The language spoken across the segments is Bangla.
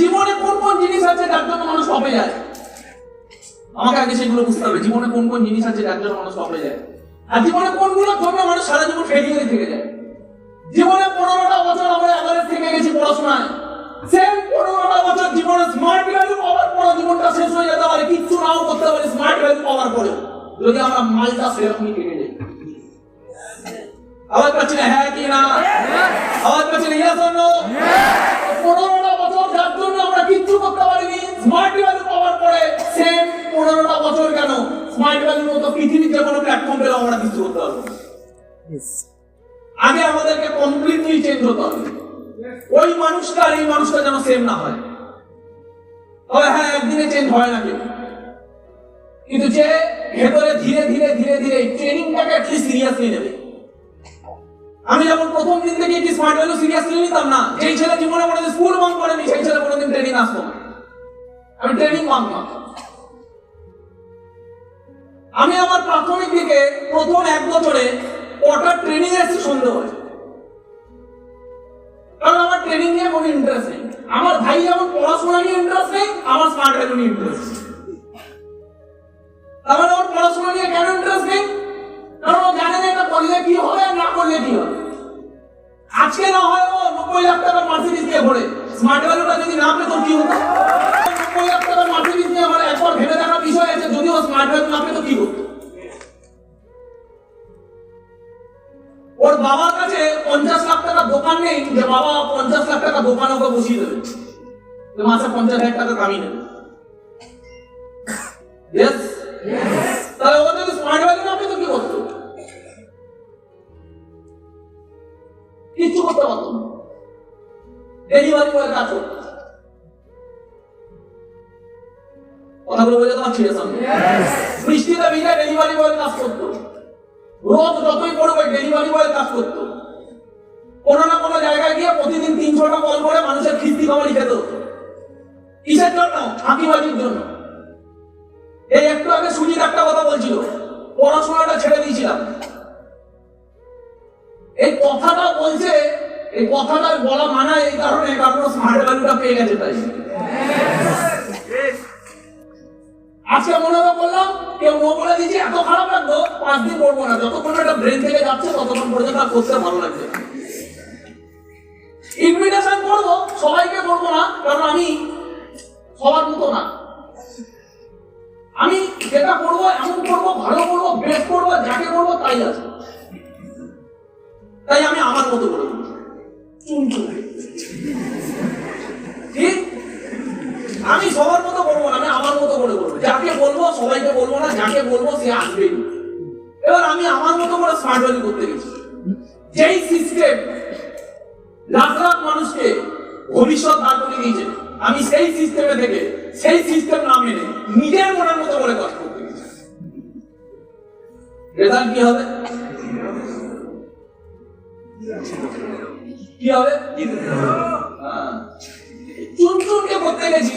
জীবনে কোন কোন জিনিস আছে যার জন্য মানুষ কমে যায় আমাকে আগে সেগুলো বুঝতে হবে। জীবনে কোন কোন জিনিস আছে যার জন্য মানুষ কমে যায় আর জীবনে কোনগুলোর জন্য মানুষ সারা জীবন ফেলিয়ে থেকে যায়? জীবনে পনেরোটা বছর আমরা এভারেজ থেকে গেছি পড়াশোনায়। সেম পনেরোটা বছর জীবনে স্মার্ট ভ্যালু পাওয়ার পর জীবনটা শেষ হয়ে যেতে পারে কিচ্ছু নাও করতে পারে স্মার্ট ভ্যালু পাওয়ার পরে যদি আমরা মালটা সেরকমই থেকে যাই আওয়াজ পাচ্ছি না হ্যাঁ কি না? আওয়াজ পাচ্ছি না ইয়া শোনো পনেরোটা করতে পারিনি স্মার্ট ভ্যালু পাওয়ার পরে সেম পনেরোটা বছর কেন স্মার্ট ভ্যালুর মতো পৃথিবীর যে কোনো প্ল্যাটফর্ম পেলেও আমরা কিছু করতে পারব আগে আমাদেরকে কমপ্লিটলি চেঞ্জ হতে হবে। ওই মানুষটা আর এই মানুষটা যেন সেম না হয়। তবে হ্যাঁ একদিনে চেঞ্জ হয় না কেউ। কিন্তু যে ভেতরে ধীরে ধীরে ধীরে ধীরে ট্রেনিংটাকে অ্যাটলিস্ট সিরিয়াসলি নেবে। আমি যেমন প্রথম দিন থেকে কি স্মার্ট ভ্যালু সিরিয়াসলি নিতাম না, যেই ছেলে জীবনে মনে স্কুল বাং করেনি, সেই ছেলে কোনোদিন ট্রেনিং আসতো না। আমি ট্রেনিং বাং আমি আমার প্রাথমিক দিকে প্রথম এক বছরে কটা ট্রেনিং এসেছি সন্দেহ হয় কারণ আমার ট্রেনিং নিয়ে কোনো ইন্টারেস্ট নেই। আমার ভাই যেমন পড়াশোনা নিয়ে ইন্টারেস্ট নেই, আমার স্মার্ট ভ্যালু নিয়ে ইন্টারেস্ট তার মানে ওর পড়াশোনা নিয়ে কেন ইন্টারেস্ট নেই? কারণ ও জানে না এটা করলে কি হবে আর না করলে কি হবে। আজকে না হয় ও নব্বই লাখ টাকার মার্সিডিজ দিয়ে ঘোরে স্মার্ট ভ্যালুটা যদি না পেতো কি হতো? নব্বই লাখ টাকার মার্সিডিজ নিয়ে আমার একবার ভেবে দেখা বিষয় আছে যদি ও স্মার্ট ভ্যালু না পেতো কি হতো? ওর বাবার কাছে পঞ্চাশ লাখ টাকা দোকান নেই যে বাবা পঞ্চাশ লাখ টাকা দোকান ওকে বসিয়ে দেবে। মাসে পঞ্চাশ হাজার টাকা কামিয়ে নেবে। তাহলে ও কিচ্ছু করতে পারতো না। ডেলিভারি বয়ের কাজ করতো কথাগুলো বোঝা তোমার ছিঁড়ে সামনে। বৃষ্টিতে ভিজে ডেলিভারি বয়ের কাজ করতো। রোজ যতই ডেলিভারি বয়ের কাজ করতো। কোনো না কোনো জায়গায় গিয়ে প্রতিদিন তিনশোটা কল করে মানুষের খিস্তি খাবারই খেতে হতো কিসের জন্য? ফাঁকিবাজির জন্য। এই একটু আগে সুজিত একটা কথা বলছিল। পড়াশোনাটা ছেড়ে দিয়েছিলাম। এই কথাটা বলছে, এই কথাটা বলা মানা এই কারণে কারণ স্মার্ট ভ্যালুটা পেয়ে গেছে তাই। আজকে মনে হবে বললাম, কেউ নো বলে দিয়েছে, এত খারাপ লাগতো পাঁচ দিন করব না, যতক্ষণ এটা ব্রেন থেকে যাচ্ছে, ততক্ষণ পর্যন্ত করতে ভালো লাগছে ইনভিটেশন করব, সবাইকে করব না, কারণ আমি সবার মতো না। আমি যেটা করব, এমন করব, ভালো করব বেস্ট করব, যাকে করব, তাই আছে। আমি সবার মতো করব না, আমি আমার মতো করে করব যাকে বলব, সবাইকে বলব না, যাকে বলব, সে আসবেই এবার আমি আমার মতো করে স্মার্ট ভ্যালু করতে গেছি। যেই সিস্টেম লাখ লাখ মানুষকে ভবিষ্যৎ দাঁড় করে দিয়েছে, আমি সেই সিস্টেমে থেকে সেই সিস্টেম না মেনে নিজের মনের মতো করে কাজ করতে গেছি। রেজাল্ট কি হবে? কি হবে? হ্যাঁ। চুনচুনকে করতে গেছি।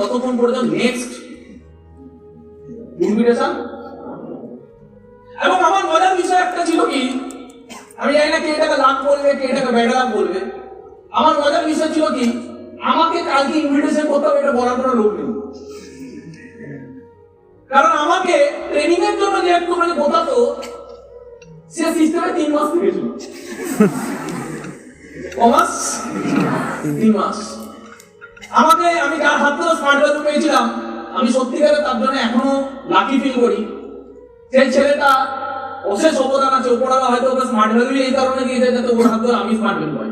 ততক্ষণ পর্যন্ত নেক্সট ইনভিটেশন এবং আমার মজার বিষয় একটা ছিল কি? আমি জানি না কে এটাকে লাভ বলবে কে এটাকে ব্যাড লাভ বলবে আমার মজার বিষয় ছিল কি? আমাকে কালকে ইনভিটেশন করতে হবে, এটা বলার কোনো লোক নেই। কারণ আমাকে ট্রেনিং এর জন্য যে একটুখানি বোঝাতো, সে সিস্টেমে তিন মাস থেকেছিল। কমাস তিন মাস। আমাকে আমি যার হাত ধরে স্মার্ট ওয়াচ পেয়েছিলাম আমি সত্যিকারে তার জন্য এখনও লাকি ফিল করি। সেই ছেলেটা অশেষ অবদান আছে, ওপরওয়ালা হয়তো ওকে স্মার্ট ভ্যালু এই কারণে দিয়েছে যাতে ওর হাত ধরে আমি স্মার্ট ভ্যালু পাই